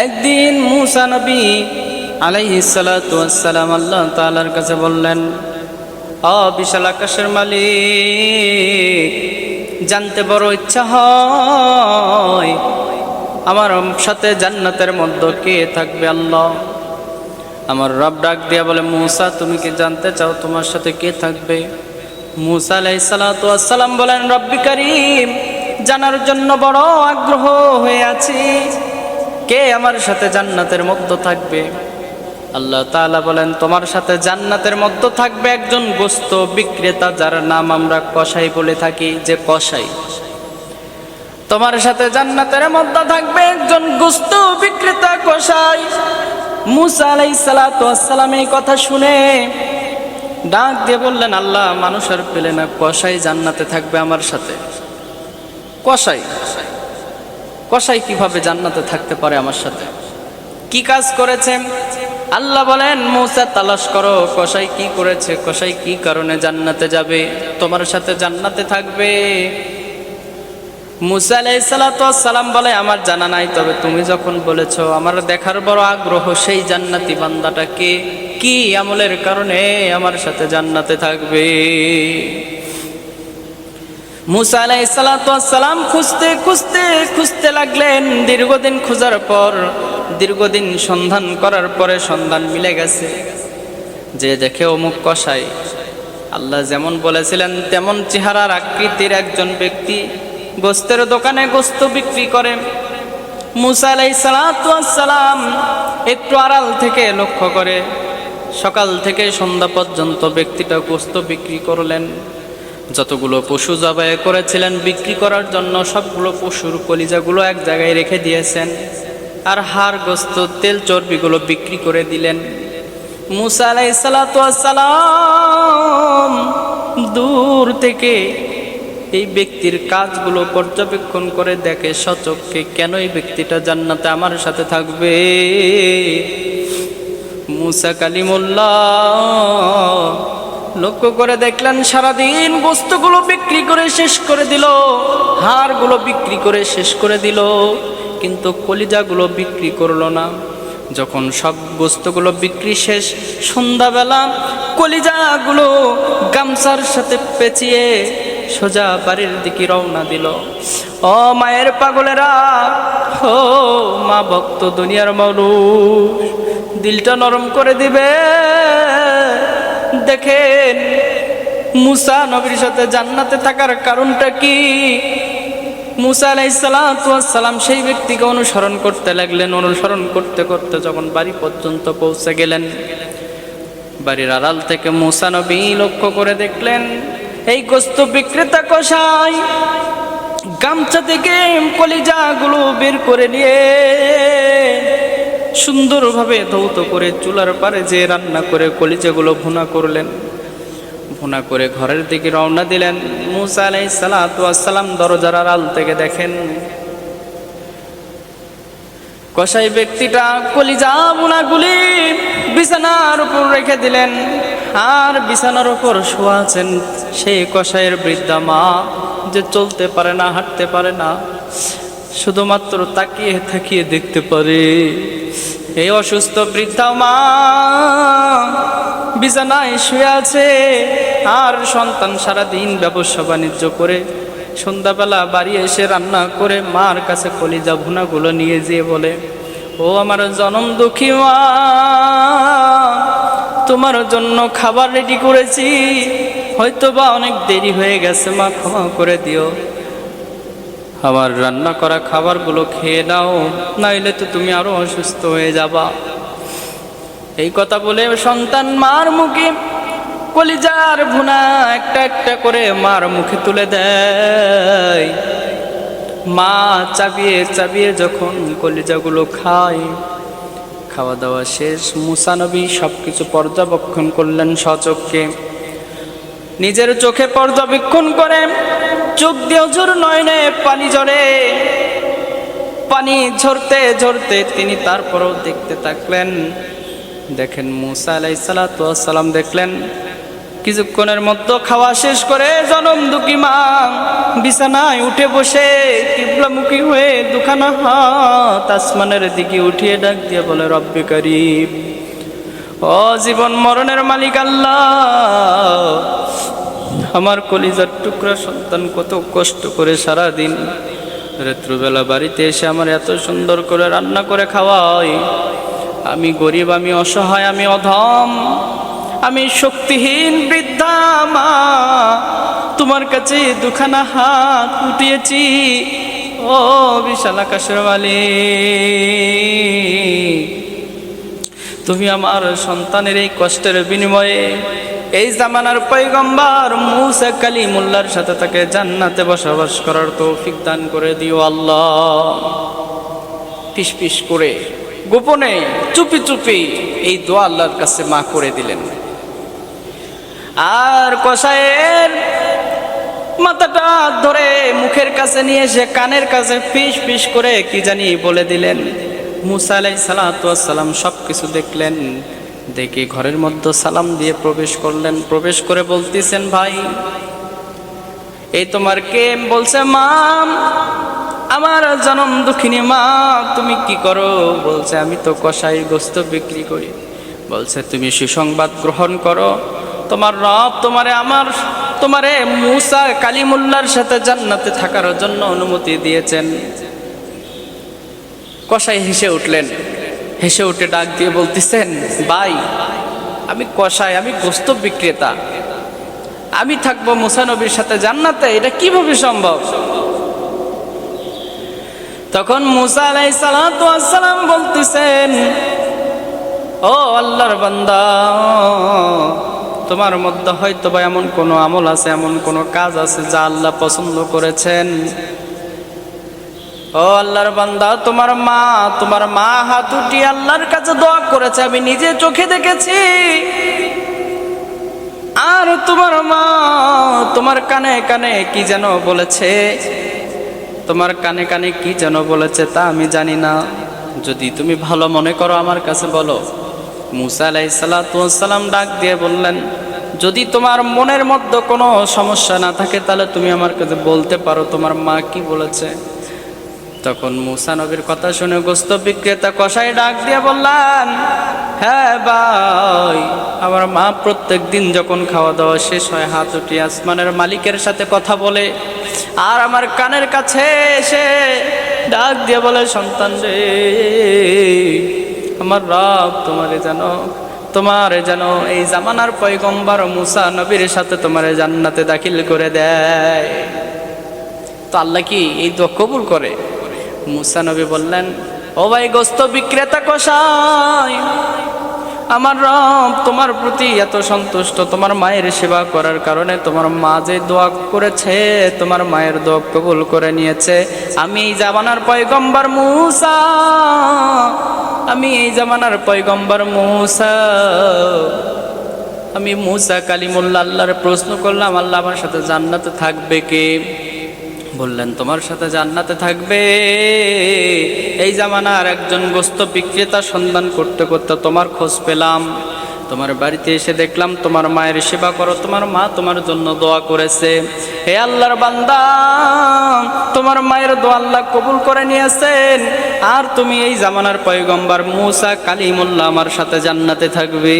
একদিন মুসা নবী আলাইহিসালাম আল্লাহ তালার কাছে বললেন, অ বিশাল আকাশের মালিক, জানতে বড় ইচ্ছা হয়, আমার সাথে জান্নাতের মধ্যে কে থাকবে আল্লাহ? আমার রব ডাক দিয়া বলে, মুসা, তুমি কি জানতে চাও তোমার সাথে কে থাকবে? মুসা আলাইসালাম বলেন, রব্বি করিম, জানার জন্য বড় আগ্রহ হয়ে আছি। কে আমার সাথে জান্নাতের মধ্যে থাকবে? আল্লাহ তাআলা বলেন, তোমার সাথে জান্নাতের মধ্যে থাকবে একজন গোস্ত বিক্রেতা যার নাম আমরা কসাই বলে থাকি, যে কসাই। তোমার সাথে জান্নাতের মধ্যে থাকবে একজন গোস্ত বিক্রেতা কসাই। মুসা আলাই সালাম এই কথা শুনে ডাক দিয়ে বললেন, আল্লাহ মানুষ আর পেলে না কসাই জান্নাতে থাকবে আমার সাথে? কসাই। কসাই কীভাবে জান্নাতে থাকতে পারে আমার সাথে? কি কাজ করেছে? আল্লাহ বলেন, মৌসা, তালাশ করো, কসাই কি করেছে, কসাই কি কারণে জান্নাতে যাবে? তোমার সাথে জান্নাতে থাকবে? মুসা সালাম বলে, আমার জানা নাই, তবে তুমি যখন বলেছ, আমার দেখার বড় আগ্রহ সেই জান্নাতি বান্দাটা কে কি আমলের কারণে আমার সাথে জান্নাতে থাকবে? মুসা আলাইসালাম খুঁজতে খুঁজতে খুঁজতে লাগলেন, দীর্ঘদিন খোঁজার পর, দীর্ঘদিন সন্ধান করার পরে সন্ধান মিলে গেছে। যে দেখে অমুক কষাই আল্লাহ যেমন বলেছিলেন, তেমন চেহারার আকৃতির একজন ব্যক্তি গোস্তের দোকানে গোস্ত বিক্রি করে। মুসা আলাইসালাম একটু আড়াল থেকে লক্ষ্য করে, সকাল থেকে সন্ধ্যা পর্যন্ত ব্যক্তিটা গোস্ত বিক্রি করলেন। যতগুলো পশু জবাই করেছিলেন, বিক্রি করার জন্য সবগুলো পশুর কলিজাগুলো এক জায়গায় রেখে দিয়েছেন। আর হাড়, গোস্ত, তেল চর্বিগুলো বিক্রি করে দিলেন। মুসা আলাইসালাম দূর থেকে এই ব্যক্তির কাজগুলো পর্যবেক্ষণ করে দেখে সচককে কেন এই ব্যক্তিটা জান্নাতে আমার সাথে থাকবে? মুসা কালিমুল্লাহ লক্ষ্য করে দেখলেন সারাদিন বস্তুগুলো বিক্রি করে শেষ করে দিল, হাড়গুলো বিক্রি করে শেষ করে দিল, কিন্তু কলিজাগুলো বিক্রি করল না। যখন সব বস্তুগুলো বিক্রি শেষ, সন্ধ্যাবেলা কলিজাগুলো গামছার সাথে পেঁচিয়ে সোজা বাড়ির দিকে রওনা দিল। ও মায়ের পাগলেরা, ও মা ভক্ত দুনিয়ার মানুষ দিলটা নরম করে দিবে। দেখেন মুসা নবীর সাথে জান্নাতে থাকার কারণটা কি? মুসা আলাইসালাম সেই ব্যক্তিকে অনুসরণ করতে লাগলেন। অনুসরণ করতে করতে যখন বাড়ি পর্যন্ত পৌঁছে গেলেন, বাড়ির আড়াল থেকে মুসা নবী লক্ষ্য করে দেখলেন, এই গোস্ত বিক্রেতা কষাই গামছা থেকে কলিজাগুলো বের করে নিয়ে সুন্দরভাবে ধৌত করে চুলার পারে যে রান্না করে কলিজাগুলো ভুনা করলেন। ভুনা করে ঘরের দিকে রওনা দিলেন। মুসা আলাই সালাম দরজার আড়াল থেকে দেখেন, কসাই ব্যক্তিটা কলিজা বুনাগুলি বিছানার উপর রেখে দিলেন। আর বিছানার উপর শোয়া আছেন সেই কসাইয়ের বৃদ্ধা মা যে চলতে পারে না, হাঁটতে পারে না। শুধুমাত্র তাকিয়ে তাকিয়ে দেখতে পারে। এই অসুস্থ বৃদ্ধা মা বিছানায় শুয়ে আছে, আর সন্তান সারাদিন ব্যবসা বাণিজ্য করে। সন্ধ্যাবেলা বাড়ি এসে রান্না করে মার কাছে কলিজা ভুনাগুলো নিয়ে যেয়ে বলে, ও আমার জনম দুঃখী মা, তোমার জন্য খাবার রেডি করেছি। হয়তো বা অনেক দেরি হয়ে গেছে মা, ক্ষমা করে দিও। আমার রান্না করা খাবারগুলো খেয়ে নাও, নাইলে তো তুমি আরও অসুস্থ হয়ে যাবা। এই কথা বলে সন্তান মার মুখে কলিজার ভুনা একটা একটা করে মার মুখে তুলে দেয়। মা চাবিয়ে চাবিয়ে যখন কলিজাগুলো খায় খাওয়া দাওয়া শেষ, মুসানবী সব কিছু পর্যবেক্ষণ করলেন সচককে নিজের চোখে পর্যবেক্ষণ করে চোখ দিয়ে ঝোর নয়নে পানি ঝরে পানি ঝরতে ঝরতে তিনি তারপরও দেখতে থাকলেন। দেখেন মুসা আলাই সালাম দেখলেন, কিছুক্ষণের মধ্যে খাওয়া শেষ করে জনম দুঃখী মা বিছানায় উঠে বসে কিবলামুখী হয়ে দুখানা হাত আসমানের দিকে উঠিয়ে ডাক দিয়ে বলে, রব্বে করিম ও জীবন মরণের মালিক আল্লাহ আমার কলিজার টুকরা সন্তান কত কষ্ট করে সারা দিন রাত্রবেলা বাড়িতে এসে আমার এত সুন্দর করে রান্না করে খাওয়াই। আমি গরিব, আমি অসহায়, আমি অধম, আমি শক্তিহীন বৃদ্ধা মা। তোমার কাছে দুখানা হাত উঠিয়েছি ও বিশাল আকাশের তুমি আমার সন্তানের এই কষ্টের বিনিময়ে এই জামানার পৈগম্বার মুসা কালিমুল্লার সাথে তাকে জান্নাতে বসবাস করার তৌফিক দান করে দিও আল্লাহ। পিস পিস করে, গোপনে, চুপি চুপি এই দোয়া আল্লাহর কাছে মা করে দিলেন। আর কষায়ের মাথাটা ধরে মুখের কাছে নিয়ে এসে কানের কাছে ফিস ফিস করে কি জানি বলে দিলেন। মুসা আলাই সালাম সব কিছু দেখলেন। দেখে ঘরের মধ্যে সালাম দিয়ে প্রবেশ করলেন। প্রবেশ করে বলতেছেন, ভাই, এই তোমার কে বলছে, মাম, আমার জনম দুঃখিনী মা, তুমি কি করো? বলছে, আমি তো কষাই গোস্ত বিক্রি করি। বলছে, তুমি সুসংবাদ গ্রহণ করো। তোমার রব তোমারে আমার, তোমারে মুসা কালিমুল্লার সাথে জান্নাতে থাকার জন্য অনুমতি দিয়েছেন। কষাই হেসে উঠলেন হেসে উঠে ডাক দিয়ে বলতেছেন, ভাই, আমি কষাই আমি গোস্ত বিক্রেতা। আমি থাকব মুসানবীর সাথে জান্নাতে, এটা কীভাবে সম্ভব? তখন মুসা আলাই সালাম বলতেছেন, ও আল্লাহর বান্দা, তোমার মধ্যে হয়তো বা এমন কোনো আমল আছে, এমন কোনো কাজ আছে যা আল্লাহ পছন্দ করেছেন। ও আল্লাহর বান্দা, তোমার মা তোমার মা হাত আল্লাহর কাছে দোয়া করেছে, আমি নিজে চোখে দেখেছি। আর তোমার মা তোমার কানে কানে কি যেন বলেছে? তোমার কানে কানে কি যেন বলেছে তা আমি জানি না। যদি তুমি ভালো মনে করো আমার কাছে বলো। মুসা আলাই সালাম ডাক দিয়ে বললেন, যদি তোমার মনের মধ্যে কোনো সমস্যা না থাকে, তাহলে তুমি আমার কাছে বলতে পারো তোমার মা কি বলেছে? তখন মুসা নবীর কথা শুনে গোস্ত বিক্রেতা কষাই ডাক দিয়ে বললেন হ্যাঁ ভাই, আমার মা প্রত্যেক দিন যখন খাওয়া দাওয়া শেষ হয়, হাত উঠি আসমানের মালিকের সাথে কথা বলে আর আমার কানের কাছে এসে ডাক দিয়ে বলে, সন্তান রে, আমার রব তোমারে জানো তোমারে যেন এই জামানার পয়গম্বর মুসা নবীর সাথে তোমারে জান্নাতে দাখিল করে দেয়। তো আল্লাহ কি এই দোয়া কবুল করে? মুসা নবী বললেন, ও ভাই গোস্ত বিক্রেতা কষাই আমার রব তোমার প্রতি এত সন্তুষ্ট, তোমার মায়ের সেবা করার কারণে তোমার মা যে দোয়া করেছে, তোমার মায়ের দোয়া কবুল করে নিয়েছে। আমি এই জামানার পয়গম্বর মুসা, আমি এই জামানার পয়গম্বর মুসা। আমি মুসা কালিমুল্লা আল্লাহর প্রশ্ন করলাম, আল্লাহ আমার সাথে জান্নাতে থাকবে কে? বললেন, তোমার সাথে জান্নাতে থাকবে। এই জামানার একজন গোস্ত বিক্রেতা সন্ধান করতে করতে তোমার খোঁজ পেলাম। তোমার বাড়িতে এসে দেখলাম, তোমার মায়ের সেবা করো, তোমার মা তোমার জন্য দোয়া করেছে। হে আল্লাহর বান্দা, তোমার মায়ের দোয়া আল্লাহ কবুল করে নিয়েছেন। আর তুমি এই জামানার পয়গম্বর মুসা কালিমুল্লাহ আমার সাথে জান্নাতে থাকবে।